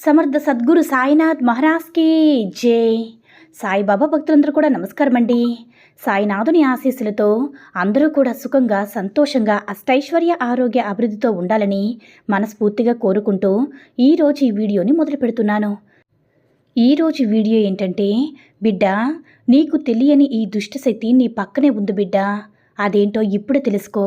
Samarth Sadguru Sainath మహారాజ్కి జై. సాయిబాబా భక్తులందరూ కూడా నమస్కారం అండి సాయినాథుని ఆశీస్సులతో అందరూ కూడా సుఖంగా సంతోషంగా అష్టైశ్వర్య ఆరోగ్య అభివృద్ధితో ఉండాలని మనస్ఫూర్తిగా కోరుకుంటూ ఈరోజు ఈ వీడియోని మొదలు పెడుతున్నాను. ఈరోజు వీడియో ఏంటంటే బిడ్డ నీకు తెలియని ఈ దుష్టశక్తి నీ పక్కనే ఉంది బిడ్డ. అదేంటో ఇప్పుడు తెలుసుకో.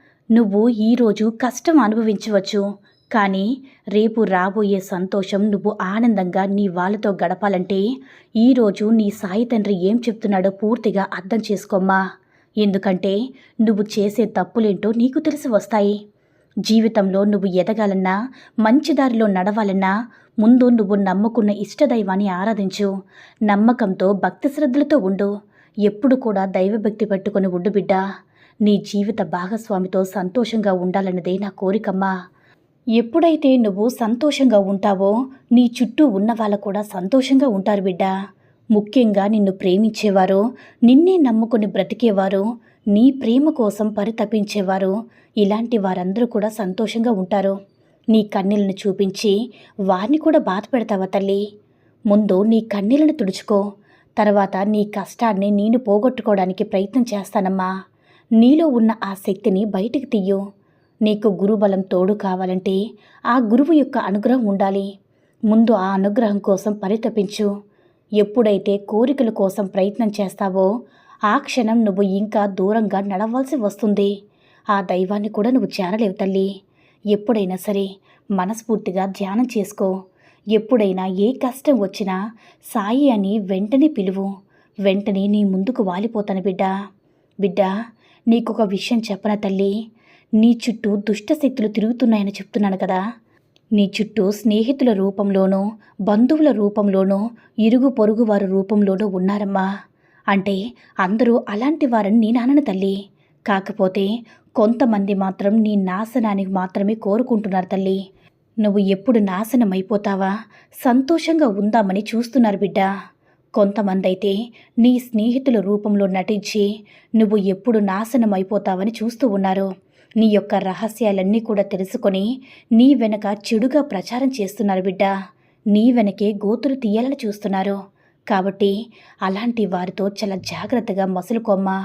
నువ్వు ఈరోజు కష్టం అనుభవించవచ్చు కానీ రేపు రాబోయే సంతోషం నువ్వు ఆనందంగా నీ వాళ్ళతో గడపాలంటే ఈరోజు నీ సాయి తండ్రి ఏం చెప్తున్నాడో పూర్తిగా అర్థం చేసుకోమ్మా. ఎందుకంటే నువ్వు చేసే తప్పులేంటో నీకు తెలిసి వస్తాయి. జీవితంలో నువ్వు ఎదగాలన్నా మంచి దారిలో నడవాలన్నా ముందు నువ్వు నమ్ముకున్న ఇష్టదైవాన్ని ఆరాధించు. నమ్మకంతో భక్తి శ్రద్ధలతో ఉండు. ఎప్పుడు కూడా దైవభక్తి పెట్టుకుని ఉండు బిడ్డ. నీ జీవిత భాగస్వామితో సంతోషంగా ఉండాలన్నదే నా కోరికమ్మా. ఎప్పుడైతే నువ్వు సంతోషంగా ఉంటావో నీ చుట్టూ ఉన్న వాళ్ళు కూడా సంతోషంగా ఉంటారు బిడ్డ. ముఖ్యంగా నిన్ను ప్రేమించేవారు నిన్నే నమ్ముకుని బ్రతికేవారు నీ ప్రేమ కోసం పరితపించేవారు ఇలాంటి వారందరూ కూడా సంతోషంగా ఉంటారు. నీ కన్నీలను చూపించి వారిని కూడా బాధ పెడతావా తల్లి? ముందు నీ కన్నీలను తుడుచుకో తర్వాత నీ కష్టాన్ని నేను పోగొట్టుకోవడానికి ప్రయత్నం చేస్తానమ్మా. నీలో ఉన్న ఆ శక్తిని బయటికి తీయు. నీకు గురుబలం తోడు కావాలంటే ఆ గురువు యొక్క అనుగ్రహం ఉండాలి. ముందు ఆ అనుగ్రహం కోసం పరితపించు. ఎప్పుడైతే కోరికల కోసం ప్రయత్నం చేస్తావో ఆ క్షణం నువ్వు ఇంకా దూరంగా నడవాల్సి వస్తుంది. ఆ దైవాన్ని కూడా నువ్వు చేరలేవు తల్లి. ఎప్పుడైనా సరే మనస్ఫూర్తిగా ధ్యానం చేసుకో. ఎప్పుడైనా ఏ కష్టం వచ్చినా సాయి అని వెంటనే పిలువు. వెంటనే నీ ముందుకు వాలిపోతాను బిడ్డ. బిడ్డ నీకొక విషయం చెప్పన తల్లి? నీ చుట్టూ దుష్టశక్తులు తిరుగుతున్నాయని చెప్తున్నాను కదా. నీ చుట్టూ స్నేహితుల రూపంలోనూ బంధువుల రూపంలోనూ ఇరుగు పొరుగు వారి రూపంలోనూ ఉన్నారమ్మా. అంటే అందరూ అలాంటి వారని నేను అనను తల్లి. కాకపోతే కొంతమంది మాత్రం నీ నాశనానికి మాత్రమే కోరుకుంటున్నారు తల్లి. నువ్వు ఎప్పుడు నాశనం అయిపోతావా సంతోషంగా ఉందామని చూస్తున్నారు బిడ్డ. కొంతమందైతే నీ స్నేహితుల రూపంలో నటించి నువ్వు ఎప్పుడు నాశనం అయిపోతావని చూస్తూ ఉన్నారు. నీ యొక్క రహస్యాలన్నీ కూడా తెలుసుకొని నీ వెనక చెడుగా ప్రచారం చేస్తున్నారు బిడ్డ. నీ వెనకే గోతులు తీయాలని చూస్తున్నారు. కాబట్టి అలాంటి వారితో చాలా జాగ్రత్తగా మసులుకోమ్మా.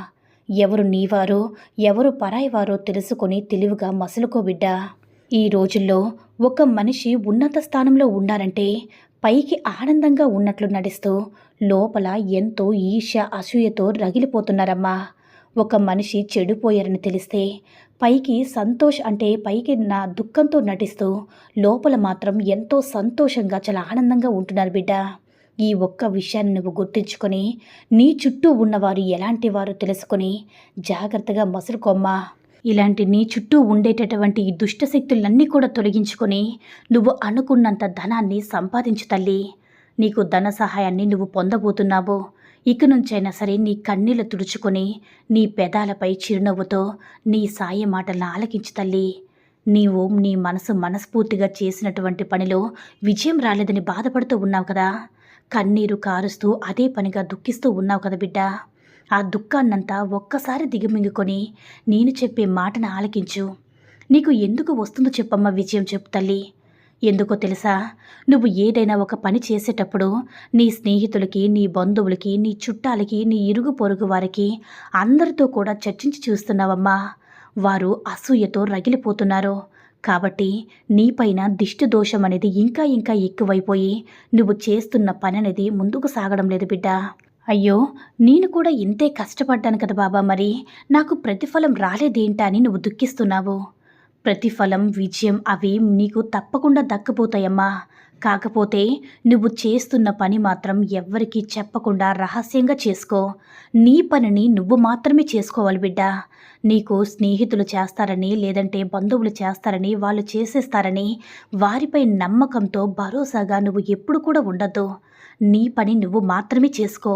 ఎవరు నీవారో ఎవరు పరాయివారో తెలుసుకొని తెలివిగా మసులుకో బిడ్డ. ఈ రోజుల్లో ఒక మనిషి ఉన్నత స్థానంలో ఉన్నారంటే పైకి ఆనందంగా ఉన్నట్లు నటిస్తూ లోపల ఎంతో ఈర్ష్య అసూయతో రగిలిపోతున్నారమ్మా. ఒక మనిషి చెడిపోయారని తెలిస్తే పైకి సంతోష్ అంటే పైకి నా దుఃఖంతో నటిస్తూ లోపల మాత్రం ఎంతో సంతోషంగా చాలా ఆనందంగా ఉంటున్నారు బిడ్డ. ఈ ఒక్క విషయాన్ని నువ్వు గుర్తుంచుకొని నీ చుట్టూ ఉన్నవారు ఎలాంటి వారు తెలుసుకొని జాగ్రత్తగా మసులుకోమ్మా. ఇలాంటి నీ చుట్టూ ఉండేటటువంటి ఈ దుష్టశక్తులన్నీ కూడా తొలగించుకొని నువ్వు అనుకున్నంత ధనాన్ని సంపాదించు తల్లి. నీకు ధన సహాయాన్ని నువ్వు పొందబోతున్నావు. ఇక నుంచైనా సరే నీ కన్నీళ్ళు తుడుచుకొని నీ పెదాలపై చిరునవ్వుతో నీ సాయ మాటలను ఆలకించు తల్లి. నీవు నీ మనసు మనస్ఫూర్తిగా చేసినటువంటి పనిలో విజయం రాలేదని బాధపడుతూ ఉన్నావు కదా. కన్నీరు కారుస్తూ అదే పనిగా దుఃఖిస్తూ ఉన్నావు కదా బిడ్డ. ఆ దుఃఖాన్నంతా ఒక్కసారి దిగమింగుకొని నేను చెప్పే మాటను ఆలకించు. నీకు ఎందుకు వస్తుందో చెప్పమ్మ విజయం చెప్పు తల్లి. ఎందుకో తెలుసా? నువ్వు ఏదైనా ఒక పని చేసేటప్పుడు నీ స్నేహితులకి నీ బంధువులకి నీ చుట్టాలకి నీ ఇరుగు పొరుగు వారికి అందరితో కూడా చర్చించి చూస్తున్నావమ్మా. వారు అసూయతో రగిలిపోతున్నారు. కాబట్టి నీపైన దిష్టి దోషం అనేది ఇంకా ఇంకా ఎక్కువైపోయి నువ్వు చేస్తున్న పని అనేది ముందుకు సాగడం లేదు బిడ్డ. అయ్యో నేను కూడా ఇంతే కష్టపడ్డాను కదా బాబా మరి. నాకు ప్రతిఫలం రాలేదేంటా అని నువ్వు దుఃఖిస్తున్నావు. ప్రతిఫలం విజయం అవి నీకు తప్పకుండా దక్కపోతాయమ్మా. కాకపోతే నువ్వు చేస్తున్న పని మాత్రం ఎవ్వరికీ చెప్పకుండా రహస్యంగా చేసుకో. నీ పనిని నువ్వు మాత్రమే చేసుకోవాలి బిడ్డ. నీకు స్నేహితులు చేస్తారని లేదంటే బంధువులు చేస్తారని వాళ్ళు చేసేస్తారని వారిపై నమ్మకంతో భరోసాగా నువ్వు ఎప్పుడు కూడా ఉండద్దు. నీ పని నువ్వు మాత్రమే చేసుకో.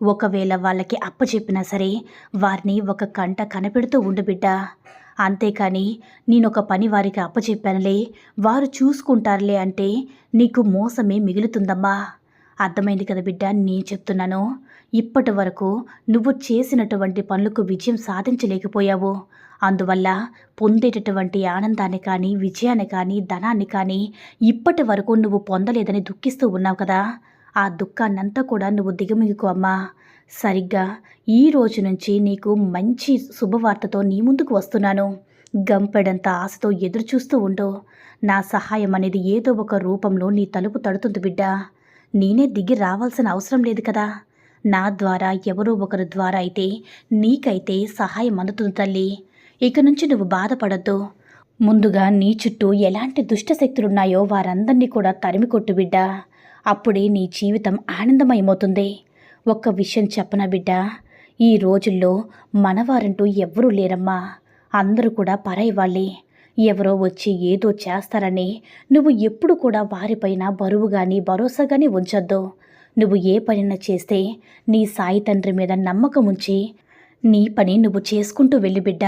ఒకవేళ వాళ్ళకి అప్పచెప్పినా సరే వారిని ఒక కంట కనపెడుతూ ఉండు బిడ్డ. అంతేకాని నేనొక పని వారికి అప్పచెప్పానులే వారు చూసుకుంటారులే అంటే నీకు మోసమే మిగులుతుందమ్మా. అర్థమైంది కదా బిడ్డ నేను చెప్తున్నాను. ఇప్పటి వరకు నువ్వు చేసినటువంటి పనులకు విజయం సాధించలేకపోయావు. అందువల్ల పొందేటటువంటి ఆనందాన్ని కానీ విజయాన్ని కానీ ధనాన్ని కానీ ఇప్పటి వరకు నువ్వు పొందలేదని దుఃఖిస్తూ ఉన్నావు కదా. ఆ దుఃఖాన్నంతా కూడా నువ్వు దిగమిగుకు అమ్మా. సరిగ్గా ఈ రోజు నుంచి నీకు మంచి శుభవార్తతో నీ ముందుకు వస్తున్నాను. గంపెడంత ఆశతో ఎదురు చూస్తూ ఉండు. నా సహాయం అనేది ఏదో ఒక రూపంలో నీ తలుపు తడుతుంది బిడ్డ. నేనే దిగి రావాల్సిన అవసరం లేదు కదా. నా ద్వారా ఎవరో ఒకరి ద్వారా అయితే నీకైతే సహాయం అందుతుంది తల్లి. ఇక నుంచి నువ్వు బాధపడద్దు. ముందుగా నీ చుట్టూ ఎలాంటి దుష్టశక్తులున్నాయో వారందరినీ కూడా తరిమి కొట్టు బిడ్డా. అప్పుడే నీ జీవితం ఆనందమయమవుతుంది. ఒక్క విషయం చెప్పనా బిడ్డ? ఈ రోజుల్లో మనవారంటూ ఎవ్వరూ లేరమ్మా. అందరూ కూడా పరైవాళ్ళి ఎవరో వచ్చి ఏదో చేస్తారని నువ్వు ఎప్పుడు కూడా వారిపైన బరువు కానీ భరోసా కానీ ఉంచొద్దు. నువ్వు ఏ పనైనా చేస్తే నీ సాయి తండ్రి మీద నమ్మకం ఉంచి నీ పని నువ్వు చేసుకుంటూ వెళ్ళి బిడ్డ.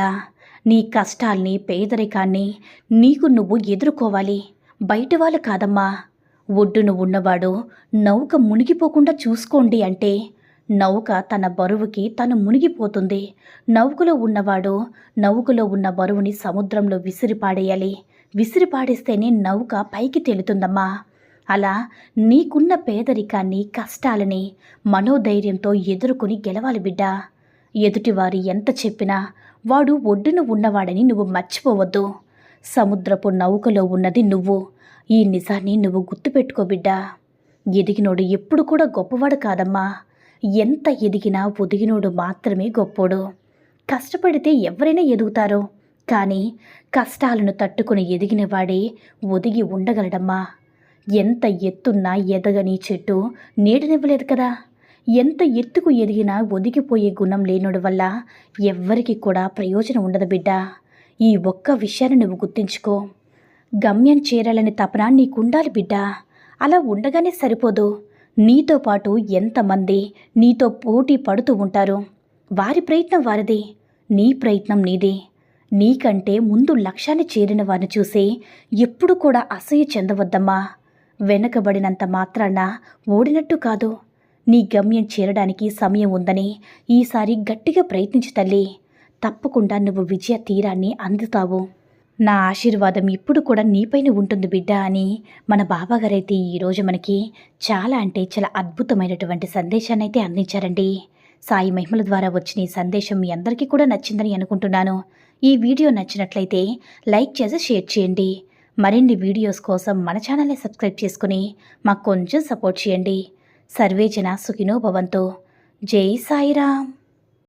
నీ కష్టాల్ని పేదరికాన్ని నీకు నువ్వు ఎదుర్కోవాలి. బయట వాళ్ళు కాదమ్మా. ఒడ్డును ఉన్నవాడు నౌక మునిగిపోకుండా చూసుకోండి అంటే నౌక తన బరువుకి తను మునిగిపోతుంది. నౌకలో ఉన్నవాడు నౌకలో ఉన్న బరువుని సముద్రంలో విసిరిపాడేయాలి విసిరిపాడేస్తేనే నౌక పైకి తేలుతుందమ్మా. అలా నీకున్న పేదరికాన్ని కష్టాలని మనోధైర్యంతో ఎదుర్కొని గెలవాలి బిడ్డ. ఎదుటివారు ఎంత చెప్పినా వాడు ఒడ్డున ఉన్నవాడని నువ్వు మర్చిపోవద్దు. సముద్రపు నౌకలో ఉన్నది నువ్వు. ఈ నిజాన్ని నువ్వు గుర్తుపెట్టుకో బిడ్డా. ఎదిగినోడు ఎప్పుడు కూడా గొప్పవాడు కాదమ్మా. ఎంత ఎదిగినా ఒదిగినోడు మాత్రమే గొప్పోడు. కష్టపడితే ఎవరైనా ఎదుగుతారు. కానీ కష్టాలను తట్టుకుని ఎదిగినవాడే ఒదిగి ఉండగలడమ్మా. ఎంత ఎత్తున్నా ఎదగని చెట్టు నీడనివ్వలేదు కదా. ఎంత ఎత్తుకు ఎదిగినా ఒదిగిపోయే గుణం లేనుడు వల్ల ఎవ్వరికి కూడా ప్రయోజనం ఉండదు బిడ్డ. ఈ ఒక్క విషయాన్ని నువ్వు గుర్తించుకో. గమ్యం చేరాలని తపన నీకుండాలి బిడ్డ. అలా ఉండగానే సరిపోదు. నీతో పాటు ఎంతమంది నీతో పోటీ పడుతూ ఉంటారు. వారి ప్రయత్నం వారిది. నీ ప్రయత్నం నీదే. నీకంటే ముందు లక్ష్యాన్ని చేరిన వారిని చూసి ఎప్పుడు కూడా అసహ్య చెందవద్దమ్మా. వెనకబడినంత మాత్రాన ఓడినట్టు కాదు. నీ గమ్యం చేరడానికి సమయం ఉందని ఈసారి గట్టిగా ప్రయత్నించు తల్లి. తప్పకుండా నువ్వు విజయ తీరాన్ని అందుతావు. నా ఆశీర్వాదం ఇప్పుడు కూడా నీపైన ఉంటుంది బిడ్డ అని మన బాబాగారైతే ఈరోజు మనకి చాలా అంటే చాలా అద్భుతమైనటువంటి సందేశాన్ని అయితే అందించారండి. సాయి మహిమల ద్వారా వచ్చిన ఈ సందేశం మీ అందరికీ కూడా నచ్చిందని అనుకుంటున్నాను. ఈ వీడియో నచ్చినట్లయితే లైక్ చేసి షేర్ చేయండి. మరిన్ని వీడియోస్ కోసం మన ఛానల్ని సబ్స్క్రైబ్ చేసుకుని మాకు కొంచెం సపోర్ట్ చేయండి. సర్వేజన సుఖినో భవంతో. జై సాయిరామ్.